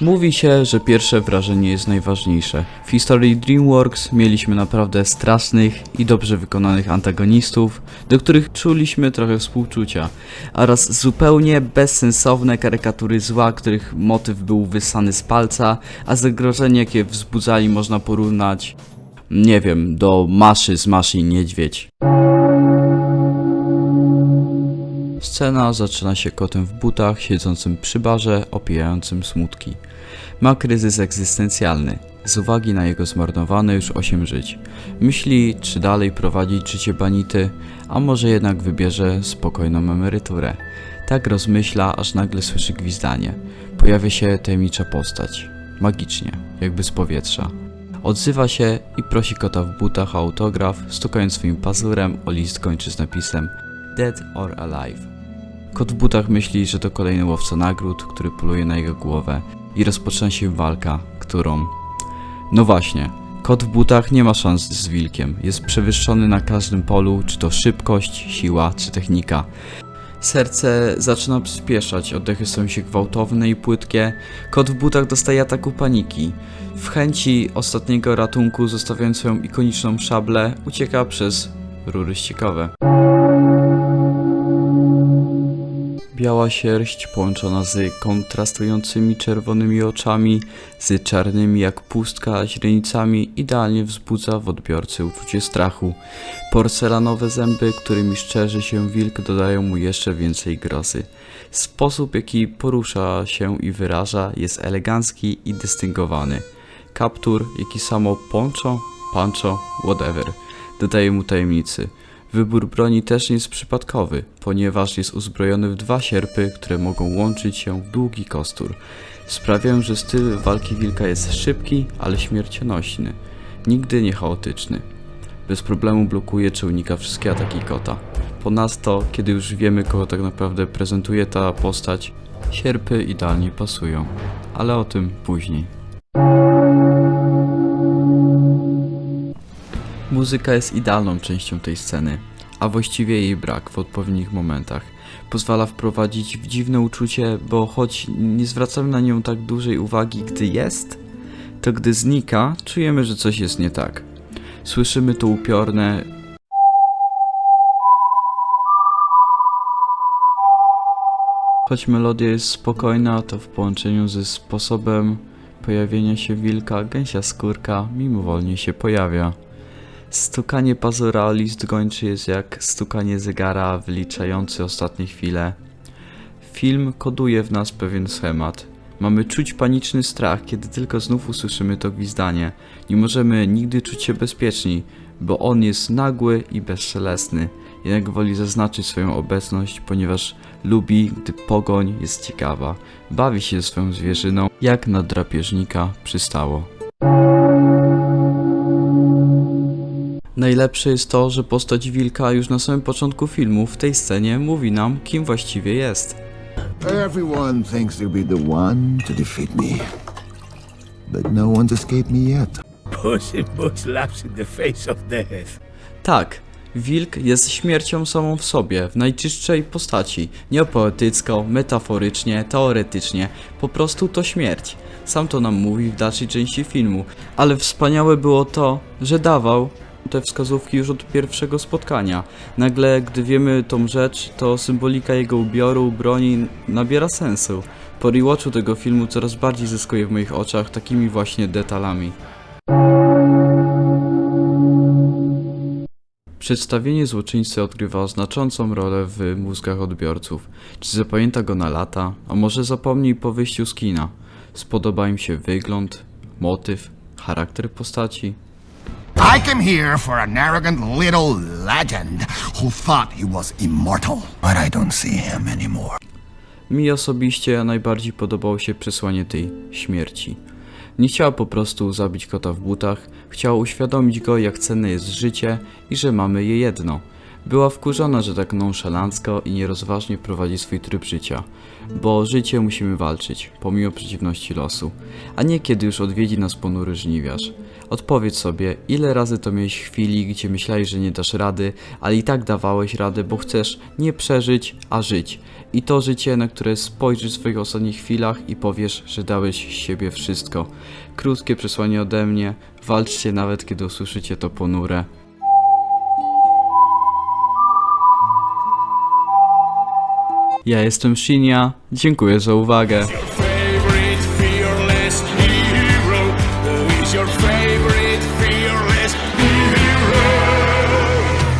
Mówi się, że pierwsze wrażenie jest najważniejsze. W historii DreamWorks mieliśmy naprawdę strasznych i dobrze wykonanych antagonistów, do których czuliśmy trochę współczucia, oraz zupełnie bezsensowne karykatury zła, których motyw był wysany z palca, a zagrożenie jakie wzbudzali można porównać, nie wiem, do Maszy z Maszy Niedźwiedź. Scena zaczyna się kotem w butach, siedzącym przy barze, opijającym smutki. Ma kryzys egzystencjalny, z uwagi na jego zmarnowane już 8 żyć. Myśli, czy dalej prowadzić życie banity, a może jednak wybierze spokojną emeryturę. Tak rozmyśla, aż nagle słyszy gwizdanie. Pojawia się tajemnicza postać. Magicznie, jakby z powietrza. Odzywa się i prosi kota w butach o autograf, stukając swoim pazurem o list kończy z napisem Dead or Alive. Kot w butach myśli, że to kolejny łowca nagród, który poluje na jego głowę i rozpoczyna się walka, którą... No właśnie, kot w butach nie ma szans z wilkiem, jest przewyższony na każdym polu, czy to szybkość, siła, czy technika. Serce zaczyna przyspieszać, oddechy stają się gwałtowne i płytkie. Kot w butach dostaje ataku paniki. W chęci ostatniego ratunku, zostawiając swoją ikoniczną szablę, ucieka przez rury ściekowe. Biała sierść połączona z kontrastującymi czerwonymi oczami, z czarnymi jak pustka źrenicami idealnie wzbudza w odbiorcy uczucie strachu. Porcelanowe zęby, którymi szczerzy się wilk dodają mu jeszcze więcej grozy. Sposób jaki porusza się i wyraża jest elegancki i dystyngowany. Kaptur, jaki samo poncho, pancho, whatever, dodaje mu tajemnicy. Wybór broni też nie jest przypadkowy, ponieważ jest uzbrojony w dwa sierpy, które mogą łączyć się w długi kostur. Sprawiają, że styl walki wilka jest szybki, ale śmiercionośny. Nigdy nie chaotyczny. Bez problemu blokuje czy unika wszystkie ataki kota. Ponadto, kiedy już wiemy kogo tak naprawdę prezentuje ta postać, sierpy idealnie pasują. Ale o tym później. Muzyka jest idealną częścią tej sceny, a właściwie jej brak w odpowiednich momentach. Pozwala wprowadzić w dziwne uczucie, bo choć nie zwracamy na nią tak dużej uwagi, gdy jest, to gdy znika, czujemy, że coś jest nie tak. Słyszymy to upiorne Choć melodia jest spokojna, to w połączeniu ze sposobem pojawienia się wilka, gęsia skórka mimowolnie się pojawia. Stukanie pazura o list gończy jest jak stukanie zegara wyliczający ostatnie chwile. Film koduje w nas pewien schemat. Mamy czuć paniczny strach, kiedy tylko znów usłyszymy to gwizdanie. Nie możemy nigdy czuć się bezpieczni, bo on jest nagły i bezszelestny. Jednak woli zaznaczyć swoją obecność, ponieważ lubi, gdy pogoń jest ciekawa. Bawi się swoją zwierzyną, jak na drapieżnika przystało. Najlepsze jest to, że postać wilka już na samym początku filmu w tej scenie mówi nam, kim właściwie jest. Everyone thinks they'll be the one to defeat me. But no one's escaped me yet. In the face of death. Tak, wilk jest śmiercią samą w sobie, w najczystszej postaci. Nie poetycko, metaforycznie, teoretycznie, po prostu to śmierć. Sam to nam mówi w dalszej części filmu, ale wspaniałe było to, że dawał te wskazówki już od pierwszego spotkania. Nagle, gdy wiemy tą rzecz, to symbolika jego ubioru, broni nabiera sensu. Po rewatchu tego filmu coraz bardziej zyskuje w moich oczach takimi właśnie detalami. Przedstawienie złoczyńcy odgrywa znaczącą rolę w mózgach odbiorców. Czy zapamięta go na lata, a może zapomni po wyjściu z kina? Spodoba im się wygląd, motyw, charakter postaci? I came here for an arrogant little legend who thought he was immortal. But I don't see him anymore. Mi osobiście najbardziej podobało się przesłanie tej śmierci. Nie chciała po prostu zabić kota w butach, chciała uświadomić go, jak cenne jest życie i że mamy je jedno. Była wkurzona, że tak nonszalancko i nierozważnie prowadzi swój tryb życia, bo życie musimy walczyć, pomimo przeciwności losu, a nie kiedy już odwiedzi nas ponury żniwiarz. Odpowiedz sobie, ile razy to miałeś chwili, gdzie myślałeś, że nie dasz rady, ale i tak dawałeś radę, bo chcesz nie przeżyć, a żyć. I to życie, na które spojrzysz w swoich ostatnich chwilach i powiesz, że dałeś siebie wszystko. Krótkie przesłanie ode mnie, walczcie nawet kiedy usłyszycie to ponure. Ja jestem Shinya, dziękuję za uwagę.